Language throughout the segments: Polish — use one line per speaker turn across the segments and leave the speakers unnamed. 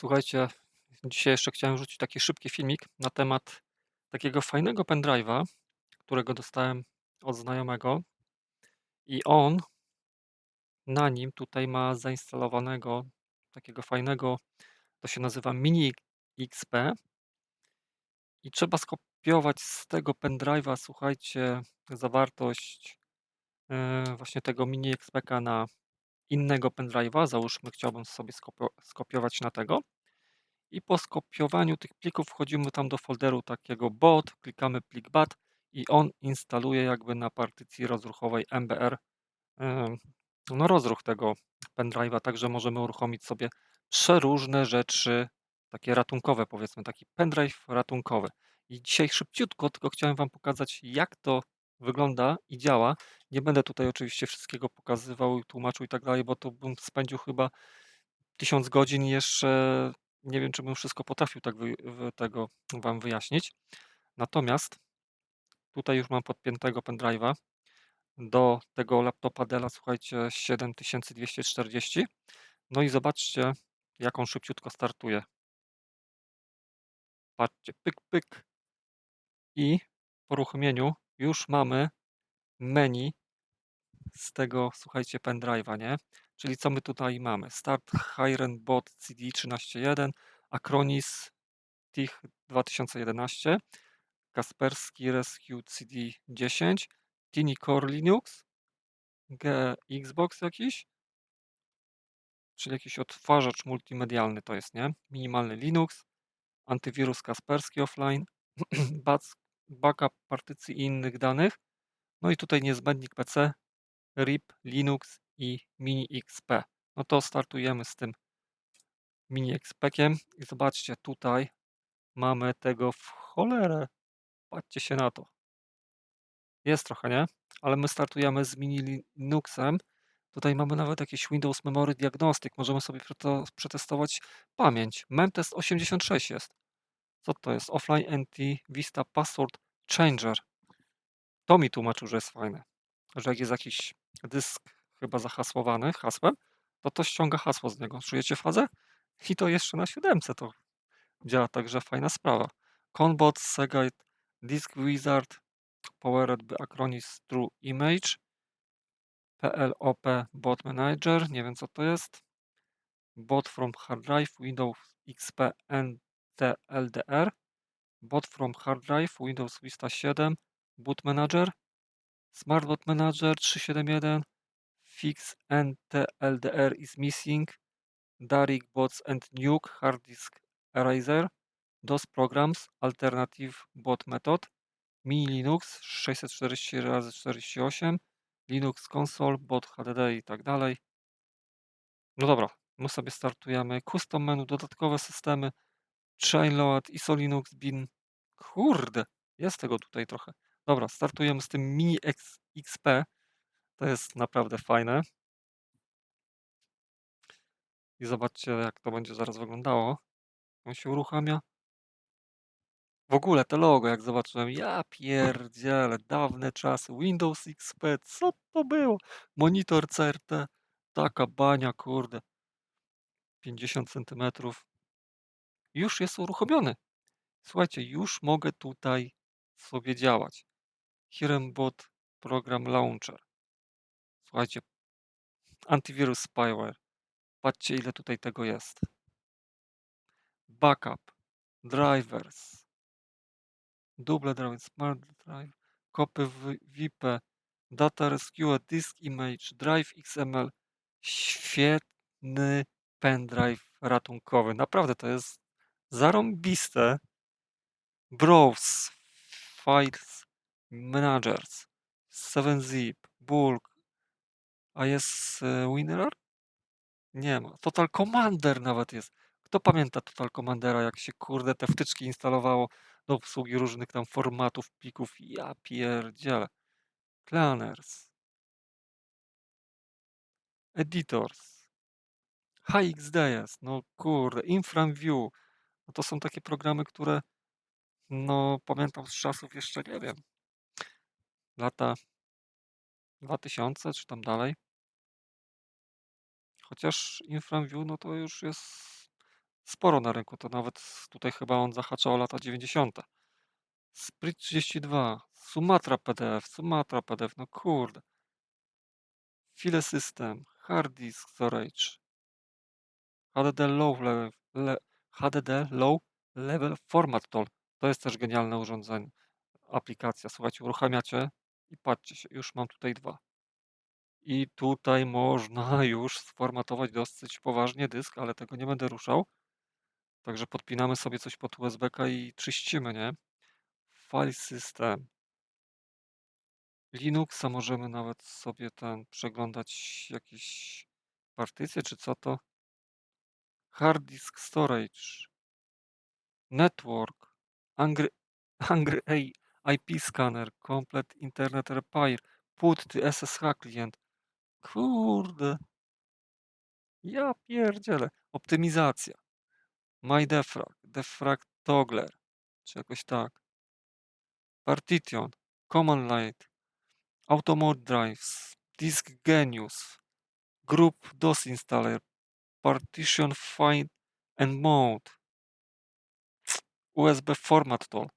Słuchajcie, dzisiaj jeszcze chciałem rzucić taki szybki filmik na temat takiego fajnego pendrive'a, którego dostałem od znajomego i on na nim tutaj ma zainstalowanego takiego fajnego, to się nazywa Mini XP i trzeba skopiować z tego pendrive'a, słuchajcie, zawartość yy, właśnie tego Mini XPK na innego pendrive'a. Załóżmy, chciałbym sobie skopio skopiować na tego. I po skopiowaniu tych plików wchodzimy tam do folderu takiego bot, klikamy plik bat i on instaluje jakby na partycji rozruchowej MBR no rozruch tego pendrive'a, także możemy uruchomić sobie przeróżne rzeczy, takie ratunkowe powiedzmy, taki pendrive ratunkowy. I dzisiaj szybciutko tylko chciałem Wam pokazać, jak to wygląda i działa. Nie będę tutaj oczywiście wszystkiego pokazywał, tłumaczył i tak dalej, bo to bym spędził chyba tysiąc godzin jeszcze nie wiem, czy bym wszystko potrafił tak wy, tego Wam wyjaśnić. Natomiast tutaj już mam podpiętego pendrive'a do tego laptopa Della, słuchajcie, 7240. No i zobaczcie, jak on szybciutko startuje. Patrzcie, pyk, pyk. I po uruchomieniu już mamy menu z tego, słuchajcie, pendrive'a, nie? Czyli co my tutaj mamy? Start Hiren Bot CD 13.1, Acronis TIH 2011, Kaspersky Rescue CD 10, Tiny Core Linux, Xbox jakiś, czyli jakiś odtwarzacz multimedialny to jest, nie? Minimalny Linux, antywirus Kaspersky offline, backup partycji i innych danych, no i tutaj niezbędnik PC, RIP, Linux i Mini XP. No to startujemy z tym Mini XP-kiem i zobaczcie, tutaj mamy tego w cholerę. Patrzcie się na to. Jest trochę, nie? Ale my startujemy z Mini Linuxem. Tutaj mamy nawet jakiś Windows Memory Diagnostic. Możemy sobie przetestować pamięć. Memtest 86 jest. Co to jest? Offline NT Vista Password Changer. To mi tłumaczył, że jest fajne. Że jak jest jakiś dysk chyba zahasłowany hasłem, to to ściąga hasło z niego. Czujecie fazę? I to jeszcze na siódemce to działa, także fajna sprawa. Conbot, Segate, Disk Wizard, Powered by Acronis True Image, PLOP Bot Manager, nie wiem co to jest, Bot from Hard Drive, Windows XP NTLDR, Bot from Hard Drive, Windows Vista 7, Boot Manager, Smart Boot Manager 371, Fix NTLDR is missing, Darik Bots and Nuke Hard Disk Eraser, DOS Programs, Alternative Bot Method, Mini Linux 640 x 48, Linux Console, Bot HDD i tak dalej. No dobra, my sobie startujemy. Custom menu, dodatkowe systemy, Chainload, ISO Linux, Bin. Kurde, jest tego tutaj trochę. Dobra, startujemy z tym Mini XP. To jest naprawdę fajne. I zobaczcie, jak to będzie zaraz wyglądało. On się uruchamia. W ogóle to logo, jak zobaczyłem, ja pierdzielę, dawne czasy, Windows XP, co to było? Monitor CRT, taka bania, kurde, 50 centymetrów. Już jest uruchomiony. Słuchajcie, już mogę tutaj sobie działać. Hirembot Program Launcher. Słuchajcie, antywirus spyware. Patrzcie, ile tutaj tego jest. Backup, drivers, Double Drive, Smart Drive, kopy VIP, Data Rescue, Disk Image, Drive XML. Świetny pendrive ratunkowy. Naprawdę to jest zarąbiste. Browse, Files, Managers, 7-Zip, Bulk. A jest e, Winrar? Nie ma. Total Commander nawet jest. Kto pamięta Total Commandera, jak się kurde te wtyczki instalowało do obsługi różnych tam formatów, plików. Ja pierdzielę. Planners. Editors. HXD jest. No kurde. InfraView. No to są takie programy, które no pamiętam z czasów jeszcze, nie wiem, lata 2000 czy tam dalej. Chociaż InfraView no to już jest sporo na rynku, to nawet tutaj chyba on zahacza o lata 90. Sprit 32, Sumatra PDF, Sumatra PDF, no kurde. File System, Hard Disk Storage, HDD Low Level, le, HDD Low Level Format Tool. To jest też genialne urządzenie, aplikacja. Słuchajcie, uruchamiacie i patrzcie się, już mam tutaj dwa. I tutaj można już sformatować dosyć poważnie dysk, ale tego nie będę ruszał. Także podpinamy sobie coś pod USB-ka i czyścimy, nie? File System. Linuxa możemy nawet sobie ten przeglądać jakieś partycje, czy co to? Hard Disk Storage. Network. Angry, Angry A- IP Scanner. Complete Internet Repair. Put the SSH Client. Kurde. Ja pierdzielę. Optymizacja. MyDefrag. Defrag Toggler. Czy jakoś tak. Partition. Command Line. Automode Drives. Disk Genius. Group DOS Installer. Partition Find and Mode. USB Format Tool.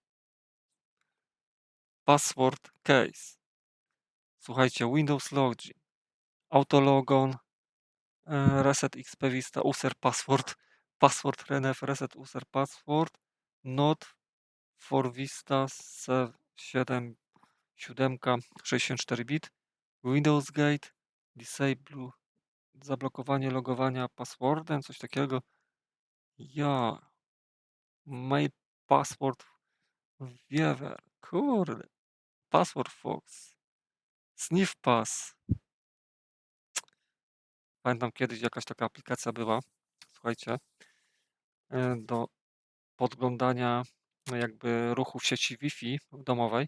Password Case. Słuchajcie, Windows Login. Autologon. e, Reset XP Vista. User Password. Password RNF. Reset User Password. Not for Vista 7 7 64 bit. Windows Gate. Disable. Zablokowanie logowania passwordem. Coś takiego. Ja. Mail password Wiewer. Kurde. Password Fox. Sniff Pass. Pamiętam kiedyś jakaś taka aplikacja była. Słuchajcie. e, Do podglądania no, jakby ruchu w sieci Wi-Fi domowej.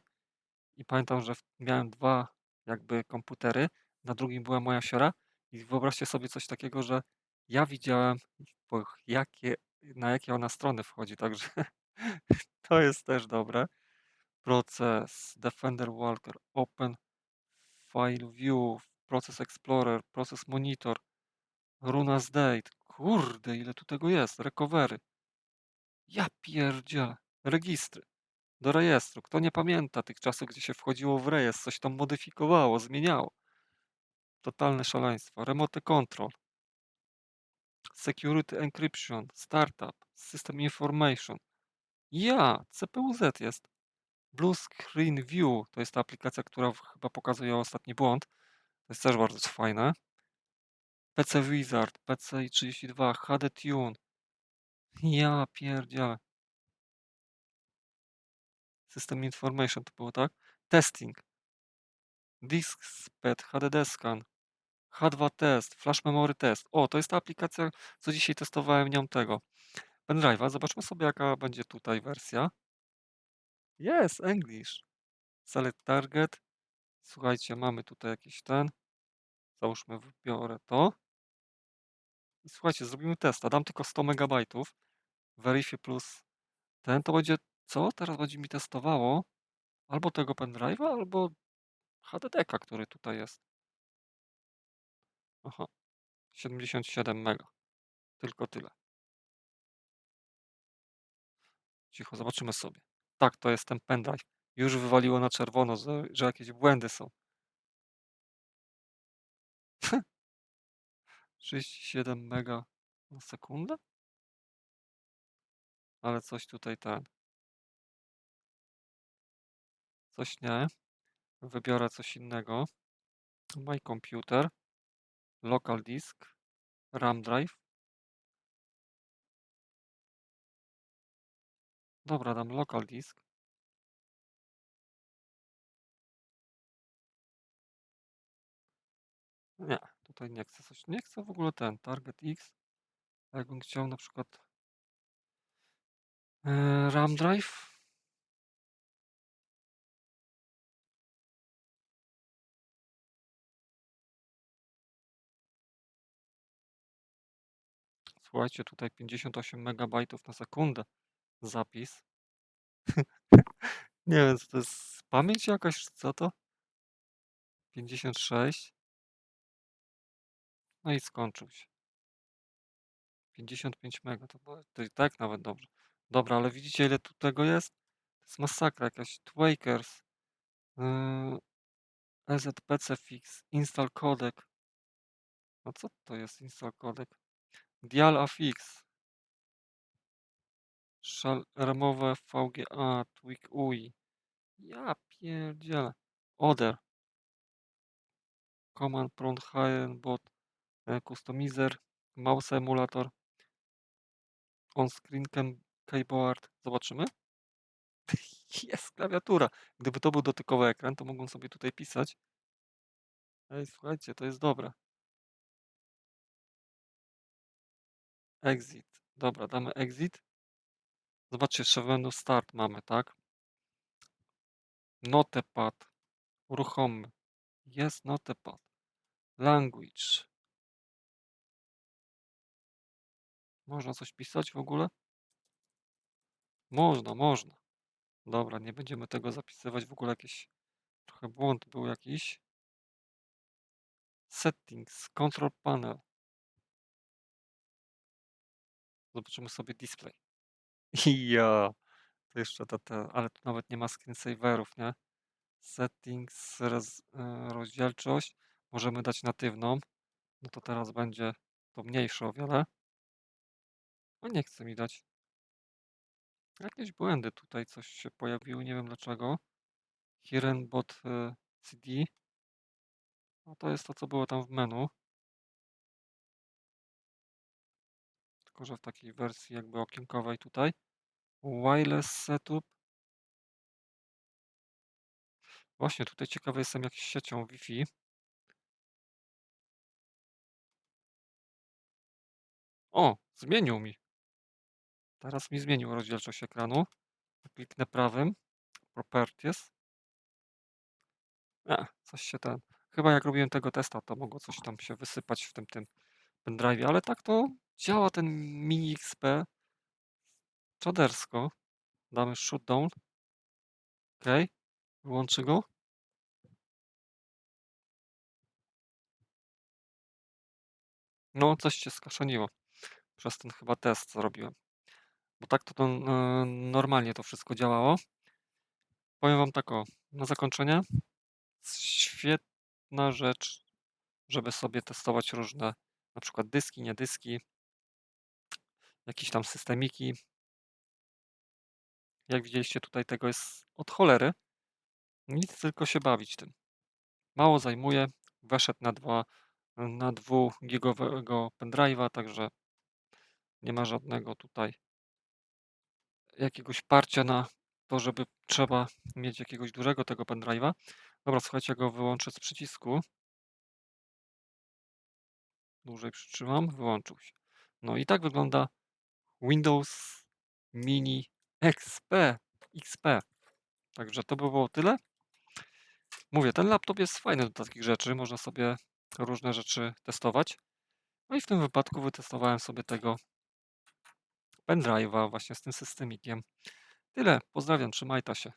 I pamiętam, że miałem dwa jakby komputery. Na drugim była moja siora. I wyobraźcie sobie coś takiego, że ja widziałem, jakie, na jakie ona strony wchodzi. Także to jest też dobre. Proces, Defender Walker, Open File View, Process Explorer, Process Monitor, Runas Date. Kurde, ile tu tego jest. Recovery. Ja pierdzielę. Registry. Do rejestru. Kto nie pamięta tych czasów, gdzie się wchodziło w rejestr, coś tam modyfikowało, zmieniało. Totalne szaleństwo. Remote Control. Security Encryption. Startup. System Information. Ja, CPUZ jest. Blue Screen View to jest ta aplikacja, która chyba pokazuje ostatni błąd. To jest też bardzo fajne. PC Wizard, PCI 32, HD Tune. Ja pierdzielę. System Information to było, tak? Testing. DiskSped, HDD Scan, H2 Test, Flash Memory Test. O, to jest ta aplikacja, co dzisiaj testowałem nią tego. Pendrive'a. Zobaczmy sobie, jaka będzie tutaj wersja. Jest, English. Select Target. Słuchajcie, mamy tutaj jakiś ten. Załóżmy, wybiorę to. I słuchajcie, zrobimy testa. Dam tylko 100 MB. Verify plus ten to będzie co? Teraz będzie mi testowało albo tego pendrive'a, albo HDD-ka, który tutaj jest. Aha, 77 mega. Tylko tyle. Cicho, zobaczymy sobie. Tak, to jest ten pendrive. Już wywaliło na czerwono, że, że jakieś błędy są. 37 mega na sekundę? Ale coś tutaj ten. Coś nie. Wybiorę coś innego. My computer. Local disk. RAM drive. Dobra, dam local disk. Nie, tutaj nie chcę coś. Nie chcę w ogóle ten target X. A jakbym chciał na przykład e, RAM drive. Słuchajcie, tutaj 58 megabajtów na sekundę zapis. Nie wiem, co to jest pamięć jakaś, czy co to? 56. No i skończył się. 55 mega, to, było- to i tak nawet dobrze. Dobra, ale widzicie ile tu tego jest? To jest masakra jakaś. Twakers. Yy, EZPC fix. Install codec. No co to jest install codec? Dial affix. Shall remove VGA. Tweak UI. Ja pierdzielę. Other. Command prompt high bot. e, Customizer. Mouse emulator. On screen cam keyboard. Zobaczymy. Jest klawiatura. Gdyby to był dotykowy ekran, to mogą sobie tutaj pisać. Ej, słuchajcie, to jest dobre. Exit. Dobra, damy exit. Zobaczcie, jeszcze w menu start mamy, tak? Notepad. Uruchommy. Jest notepad. Language. Można coś pisać w ogóle? Można, można. Dobra, nie będziemy tego zapisywać. W ogóle jakiś trochę błąd był jakiś. Settings, control panel. Zobaczymy sobie display. Ja, to jeszcze te, ale tu nawet nie ma screensaverów, nie? Settings, roz, e, rozdzielczość. Możemy dać natywną. No to teraz będzie to mniejsze o wiele. No nie chce mi dać. Jakieś błędy tutaj coś się pojawiły, nie wiem dlaczego. Hirenbot e, CD. No to jest to, co było tam w menu. Tylko, że w takiej wersji jakby okienkowej tutaj. Wireless setup. Właśnie tutaj ciekawy jestem jak siecią Wi-Fi. O, zmienił mi. Teraz mi zmienił rozdzielczość ekranu. Kliknę prawym. Properties. A, coś się ten. Chyba jak robiłem tego testa, to mogło coś tam się wysypać w tym tym pendrive, ale tak to działa ten mini XP czadersko. Damy shutdown. OK. Wyłączy go. No, coś się skaszaniło. Przez ten chyba test zrobiłem. Bo tak to, to e, normalnie to wszystko działało. Powiem wam tak o, na zakończenie. Świetna rzecz, żeby sobie testować różne, na przykład dyski, nie dyski, jakieś tam systemiki. Jak widzieliście, tutaj tego jest od cholery. Nic, tylko się bawić tym. Mało zajmuje. Weszedł na, dwa, na 2-gigowego pendrive'a, także nie ma żadnego tutaj jakiegoś parcia na to, żeby trzeba mieć jakiegoś dużego tego pendrive'a. Dobra, słuchajcie, go wyłączę z przycisku. Dłużej przytrzymam, wyłączył się. No i tak wygląda Windows Mini XP. XP. Także to by było tyle. Mówię, ten laptop jest fajny do takich rzeczy. Można sobie różne rzeczy testować. No i w tym wypadku wytestowałem sobie tego pendrive'a właśnie z tym systemikiem. Tyle. Pozdrawiam, trzymajta się.